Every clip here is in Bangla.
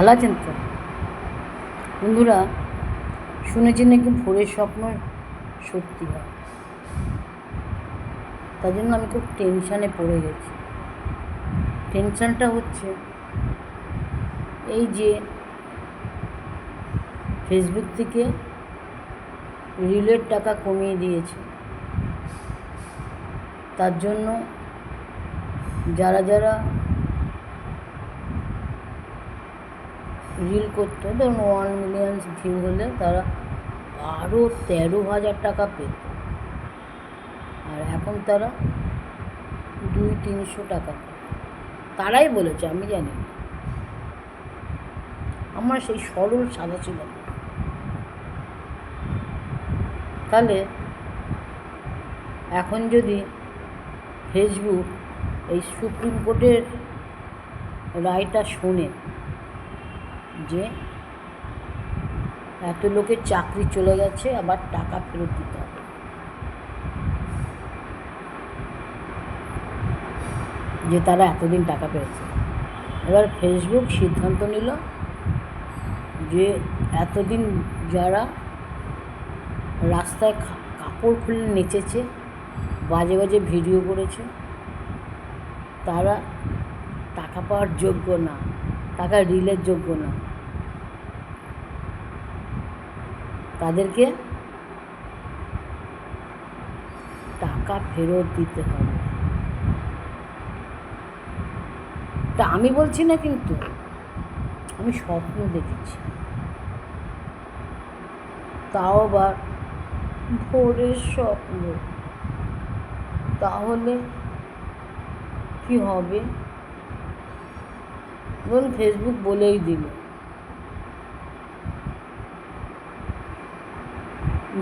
ভালো আছেন তো? বন্ধুরা শুনেছি নাকি ভোরের স্বপ্ন সত্যি হয়? তার জন্য আমি খুব টেনশানে পড়ে গেছি। টেনশানটা হচ্ছে এই যে ফেসবুক থেকে রিলের টাকা কমিয়ে দিয়েছে। তার জন্য যারা যারা রিল করতো, ধরুন ওয়ান মিলিয়ন্স ভিউ হলে তারা বারো তেরো হাজার টাকা পেত। আর এখন তারা দুই তিনশো টাকা তারাই বলেছে, আমি জানি। আমার সেই সরল সাদা ছিল তাহলে এখন যদি ফেসবুক এই সুপ্রিম কোর্টের রায়টা শোনে যে এত লোকের চাকরি চলে গেছে, আবার টাকা ফেরত দিতে হবে। যে তারা এতদিন টাকা পেয়েছে। এবার ফেসবুক সিদ্ধান্ত নিল যে এতদিন যারা রাস্তায় কাপড় খুলে নেচেছে, বাজে বাজে ভিডিও করেছে, তারা টাকা পাওয়ার যোগ্য না, টাকা রিলের যোগ্য না। তাদেরকে টাকা ফেরত দিতে হবে। তা আমি বলছি না কিন্তু, আমি স্বপ্ন দেখেছি। তাও আবার ভোরের স্বপ্ন। তাহলে কি হবে? ফেসবুক বলেই দিল।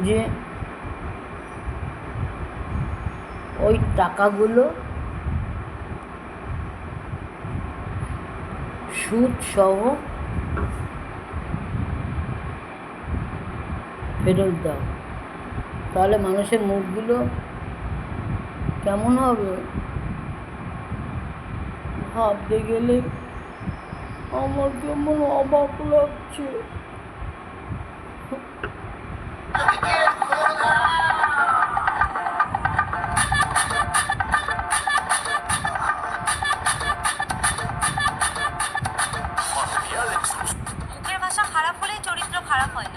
যে ওই টাকাগুলো সুদ সহ ফেরত দাও। তাহলে মানুষের মুখগুলো কেমন হবে? ভাবতে গেলে আমার কেমন অবাক লাগছে। মুখের ভাষা খারাপ হলেই চরিত্র খারাপ হয়